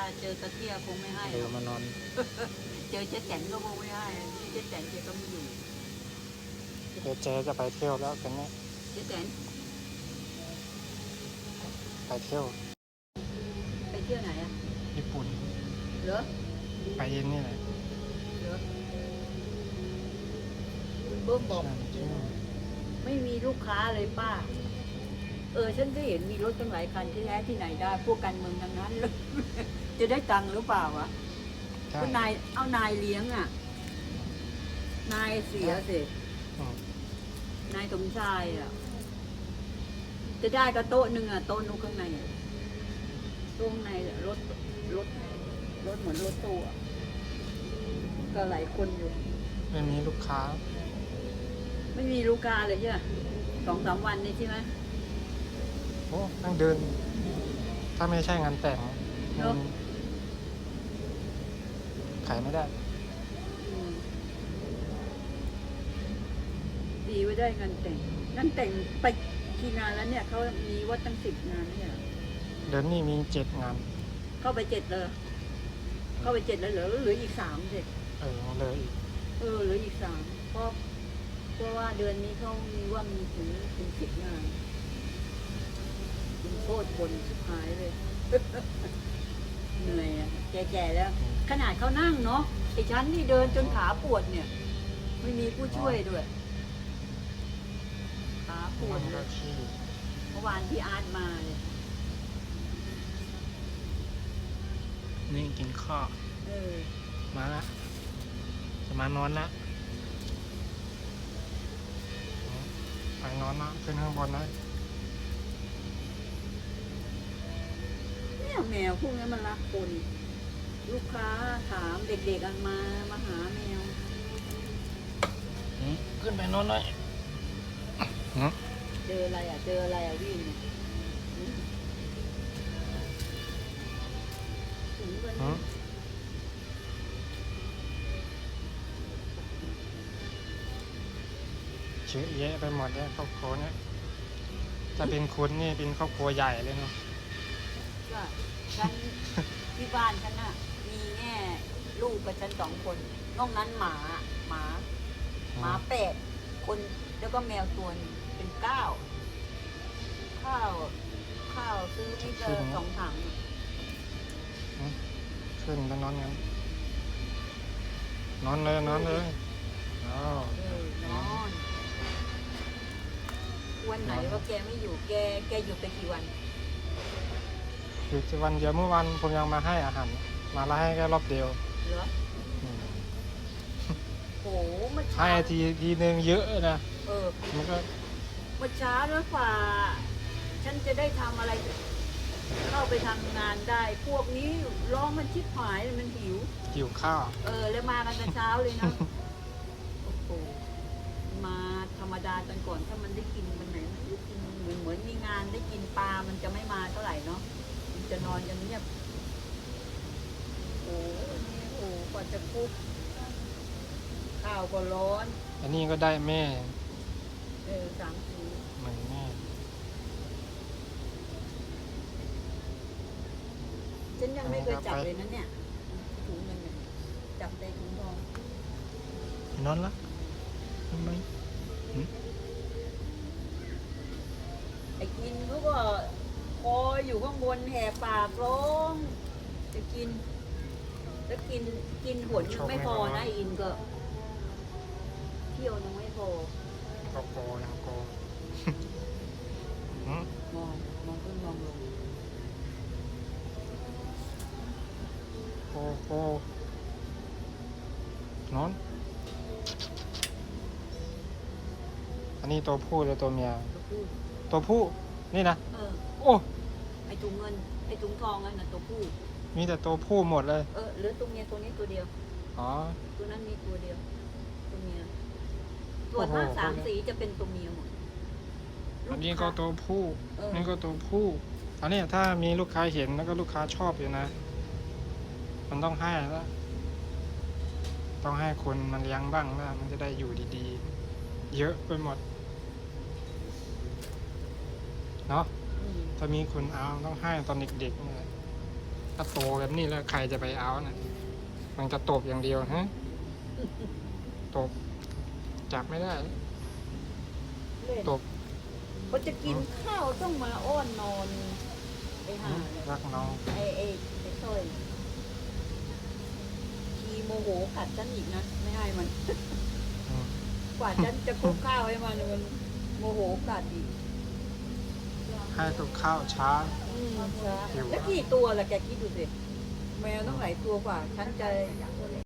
าเจอตะเกียคงไม่ให้เดี๋หยรวอกมานอน เจอเจ๊แตนก็คงไม่ให้เจ๊แตนแกก็ไม่อยู่เดี๋ยวเจ๊จะไปเที่ยวแล้วกันเนี่ยเจ๊แตนไปเที่ยวไปเที่ยวไหนอะญี่ปุ่น เหรอไปเย็นนี่แหละเหรอคุณเบิ้มบอก ใช่เที่ยวไม่มีลูกค้าเลยป้า เออฉันก็เห็นมีรถตั้งหลายคันที่แท้ที่ไหนได้ พวกการเมืองทั้งนั้นเลย จะได้ตังค์หรือเปล่าวะใช่ก็นายเอานายเลี้ยงอะ นายเสียสิอืมนายสมชายอะ จะได้ก็โต๊ะหนึ่งอะโต๊ะนู้นข้างในอะโต๊ะข้างในอะรถรถรถเหมือนรถตู้อะก็หลายคนอยู่ ไม่มีลูกค้า ไม่มีลูกค้าเลยใช่ไหมสองสามวันนี่ใช่ไหม โอ้นั่งเดิน ถ้าไม่ใช่งานแต่งเนอะมันขายไม่ได้ อืมดีไว้ได้งานแต่งงานแต่งไปกี่งานแล้วเนี่ยเขามีวัดตั้งสิบงานเนี่ยเดือนนี้มีเจ็ดงาน เข้าไปเจ็ดเลยเข้าไปเจ็ดแล้วเหลือเหลืออีกสามสิเออเลยอีกเออเหลืออีกสามเพราะเพราะว่าเดือนนี้เขามีว่ามีถึงถึงสิบงานคุณ โคตรบนสุดท้ายเลย เหนื่อยอะแก่ๆแล้ว ขนาดเขานั่งเนาะไอ้ฉันนี่เดินจนขาปวดเนี่ย ไม่มีผู้ช่วยด้วยขาปวดมันเลก็ยขี้เมื่อวานพี่อาร์ตมาเลยนี่กินข้าวเออมาละจะมานอนละไปนอนละขึ้นข้างบนนะเนี่ย แมวพวกนี้มันรักคน ลูกค้าถามเด็กๆอันมามาหาแมวอืมขึ้นไปนอนหน่อยอืมเจออะไรอะ เจออะไรอะวิ่งเนี่ยอืมถึงวันอืนี้มเยอะแยะไปหมดเลยครอบครัวเนี่ยถ้าเป็นคุณนี่เป็นครอบครัวใหญ่เลยเนาะ ว่าฉันที่บ้านฉันน่ะมีแง่ลูกกับฉันสองคน นอกนั้นหมาหมาหมาแปดคนแล้วก็แมวตัวหนึงเป็นเก้าข้าวข้าวซื้อนี่ก็สองถังอะขึ้นไปนอนกันนอนเลยนอนเลยอ้าว เออนอนวันไหนว่าแกไม่อยู่แกแกอยู่ไปกี่วัน อยู่ที่วันเดียวเมื่อวันผมยังมาให้อาหาร มาละให้แค่รอบเดียวเหรออืมโหเมื่อให้เช้าทีทีหนึ่งเยอะนะเออมันก็เมื่อเช้าแล้วฝ่า ฉันจะได้ทำอะไร เข้าไปทำงานได้ พวกนี้ร้องมันชิบหายเลยมันหิว หิวข้าว เออ แล้วมากันแต่เช้าเลยนะ โอ้โหมาธรรมดาตอนก่อนถ้ามันได้กินมันไหนมันได้กินเหมือนเหมือนมีงานได้กินปลา มันจะไม่มาเท่าไหร่เนาะมัน จะนอนกันเงียบ โอ้โหนี่โอ้โหกว่าจะคุก ข้าวก็ร้อน อันนี้ก็ได้แม่เออสามสีเหมือนแม่ ฉันยังไม่เคยจับเลยนะเนี่ยถุงเงินเนี่ยจับในถุงทอง นอนละทำไมไอ้กินเขาก็ คอยอยู่ข้างบนแห่ปากร้องจะกินแล้วกินกินหนยังไม่พอนะไอ้อินก็เที่ยวยังไม่พอก็โกยังโกหืมมองมองขึ้นมองลงโกโกนอน อันนี้ตัวผู้หรือตัวเมียก็พูดตัวผู้ นี่นะเออโอ้ ไอ้ถุงเงินไอ้ถุงทองนั่นน่ะตัวผู้มีแต่ตัวผู้หมดเลย เออเหลือตัวเมียตัวนี้ตัวเดียว อ๋อ ตัวนั้นมีตัวเดียว ตัวเมียส่วนมากโอ้โห สามสีจะเป็นตัวเมียหมดอันนี้ก็ตัวผู้เออนี่ก็ตัวผู้อันนี้ถ้ามีลูกค้าเห็นแล้วก็ลูกค้าชอบอยู่นะ มันต้องให้แล้วต้องให้คนมันเลี้ยงบ้างแล้วมันจะได้อยู่ดีๆ เยอะไปหมด เนาะอืม ถ้ามีคนเอาต้องให้ตอนเด็กๆนี่แหละถ้าโตแบบนี้แล้วใครจะไปเอานะมันจะตบอย่างเดียวฮะตบจับไม่ได้เล่นตบพอจะกินข้าวต้องมาอ้อนนอนไอ้ห่าเนี่ยรักน้องไอ้ไอ้ไอ้ต้อยทีโมโหกัดฉันอีกนะไม่ให้มันอืมกว่าฉันจะคลุกข้าวให้มันมันโมโหกัดอีก ให้กับข้าวช้าอืมช้าหิวแล้วกี่ตัวล่ะแกคิดดูสิแมวต้องหลายตัวกว่าฉันจะ